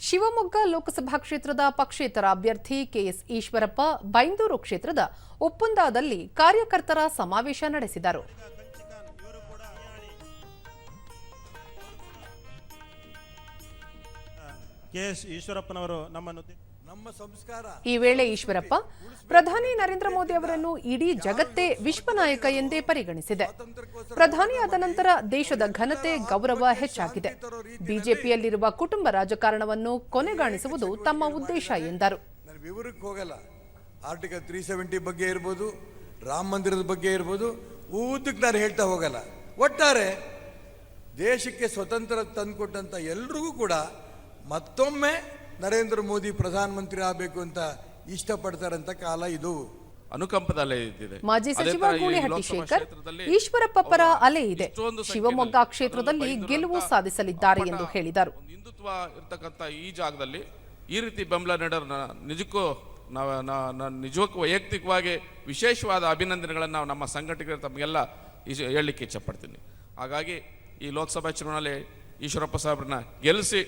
ಶಿವಮೊಗ್ಗ ಲೋಕಸಭಾ ಕ್ಷೇತ್ರದ ಪಕ್ಷೇತರ ಅಭ್ಯರ್ಥಿ ಕೆಎಸ್ ಈಶ್ವರಪ್ಪ, ಬೈಂದೂರು ಕ್ಷೇತ್ರದ ಒಪ್ಪಂದದಲ್ಲಿ ಕಾರ್ಯಕರ್ತರ ಸಮಾವೇಶ ನಡೆಸಿದರು. ಕೆಎಸ್ ಈಶ್ವರಪ್ಪನವರು ನಮ್ಮನ್ನು ಈ ವೇಳೆ ಈಶ್ವರಪ್ಪ ಪ್ರಧಾನಿ ನರೇಂದ್ರ ಮೋದಿ ಅವರನ್ನು ಇಡೀ ಜಗತ್ತೇ ವಿಶ್ವನಾಯಕ ಎಂದೇ ಪರಿಗಣಿಸಿದೆ. ಪ್ರಧಾನಿಯಾದ ನಂತರ ದೇಶದ ಘನತೆ ಗೌರವ ಹೆಚ್ಚಾಗಿದೆ. ಬಿಜೆಪಿಯಲ್ಲಿರುವ ಕುಟುಂಬ ರಾಜಕಾರಣವನ್ನು ಕೊನೆಗಾಣಿಸುವುದು ತಮ್ಮ ಉದ್ದೇಶ ಎಂದರು. ವಿವರಕ್ಕೆ ಹೋಗಲ್ಲ. ಆರ್ಟಿಕಲ್ ತ್ರೀ ಸೆವೆಂಟಿ ಬಗ್ಗೆ ಇರ್ಬೋದು ರಾಮ ಮಂದಿರದ ಬಗ್ಗೆ ಇರ್ಬೋದು ಊದಕ್ಕೆ ನಾನು ಹೇಳ್ತಾ ಹೋಗಲ್ಲ. ಒಟ್ಟಾರೆ ದೇಶಕ್ಕೆ ಸ್ವತಂತ್ರ ತಂದುಕೊಟ್ಟಂಥ ಎಲ್ರಿಗೂ ಕೂಡ ಮತ್ತೊಮ್ಮೆ ನರೇಂದ್ರ ಮೋದಿ ಪ್ರಧಾನಮಂತ್ರಿ ಆಗಬೇಕು ಅಂತ ಇಷ್ಟಪಡ್ತಾರಂತ ಕಾಲ ಇದು. ಅನುಕಂಪದಲ್ಲೇ ಇದ್ದಿದೆ. ಮಾಜಿ ಸಚಿವ ಗೂಳಿಹಟ್ಟಿ ಶೇಖರ್ ಈಶ್ವರಪ್ಪ ಪರ ಅಲೆ ಇದೆ. ಶಿವಮೊಗ್ಗ ಕ್ಷೇತ್ರದಲ್ಲಿ ಗೆಲುವು ಸಾಧಿಸಲಿದ್ದಾರೆ ಎಂದು ಹೇಳಿದರು. ಹಿಂದುತ್ವ ಇರ್ತಕ್ಕಂಥ ಈ ಜಾಗದಲ್ಲಿ ಈ ರೀತಿ ಬೆಂಬಲ ನೀಡೋರ್ನ ನಿಜಕ್ಕೂ ನಾವು ನಾ- ನಾನು ನಿಜಕ್ಕೂ ವೈಯಕ್ತಿಕವಾಗಿ ವಿಶೇಷವಾದ ಅಭಿನಂದನೆಗಳನ್ನು ನಾವು ನಮ್ಮ ಸಂಘಟಕರು ತಮಗೆಲ್ಲ ಹೇಳಲಿಕ್ಕೆ ಇಚ್ಛಪಡ್ತೀನಿ. ಹಾಗಾಗಿ ಈ ಲೋಕಸಭಾ ಚುನಾವಣೆಯಲ್ಲಿ ಈಶ್ವರಪ್ಪ ಸಾಹೇಬ್ರನ್ನ ಗೆಲ್ಲಿಸಿ